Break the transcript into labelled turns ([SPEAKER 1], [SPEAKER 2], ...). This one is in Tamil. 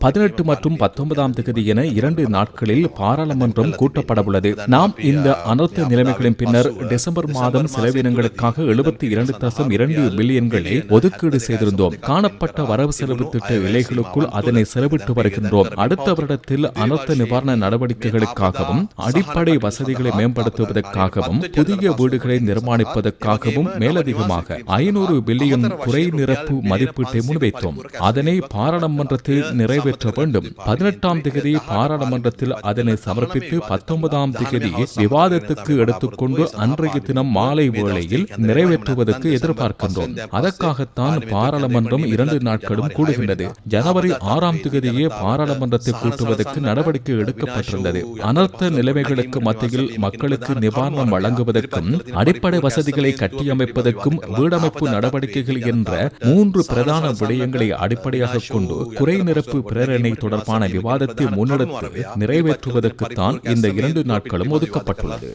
[SPEAKER 1] பதினெட்டு மற்றும் பத்தொன்பதாம் தேதி என இரண்டு நாட்களில் பாராளுமன்றம் கூட்டப்படவுள்ளது. நாம் இந்த அனர்த்த நிலைமைகளின் பின்னர் டிசம்பர் மாதம் செலவினங்களுக்காக எழுபத்தி இரண்டு தசம் இரண்டு பில்லியன்களை ஒதுக்கீடு செய்திருந்தோம். காணப்பட்ட வரவு செலவு திட்ட இலைகளுக்குள் அதனை செலவிட்டு வருகின்றோம். அடுத்த வருடத்தில் அனர்த்த நிவாரண நடவடிக்கைகளுக்காகவும் அடிப்படை வசதிகளை மேம்படுத்துவதற்காகவும் புதிய வீடுகளை நிர்மாணிப்பதற்காகவும் மேலதிகமாக ஐநூறு பில்லியன் குறை நிரப்பு மதிப்பீட்டை முன்வைத்தோம். இருக்கும். அதனை பாராளுமன்றத்தில் நிறைவேற்ற வேண்டும். பதினெட்டாம் திகதி பாராளுமன்றத்தில் அதனை சமர்ப்பித்து பத்தொன்பதாம் திகதி விவாதத்துக்கு எடுத்துக்கொண்டு அன்றைய தினம் மாலை வேளையில் நிறைவேற்றுவதற்கு எதிர்பார்க்கின்றோம். அதற்காகத்தான் பாராளுமன்றம் இரண்டு நாட்களும் கூடுகின்றது. ஜனவரி ஆறாம் திகதியே பாராளுமன்றத்தை கூட்டுவதற்கு நடவடிக்கை எடுக்கப்பட்டிருந்தது அனர்த்த நிலைமைகளுக்கு மத்தியில் மக்களுக்கு நிவாரணம் வழங்குவதற்கும் அடிப்படை வசதிகளை கட்டியமைப்பதற்கும் வீடமைப்பு நடவடிக்கைகள் என்ற மூன்று பிரதான விடயங்கள் அடிப்படையாக கொண்டு குறை நிரப்பு பிரேரணை தொடர்பான விவாதத்தை முன்னெடுத்து நிறைவேற்றுவதற்குத்தான் இந்த இரண்டு நாட்களும் ஒதுக்கப்பட்டுள்ளது.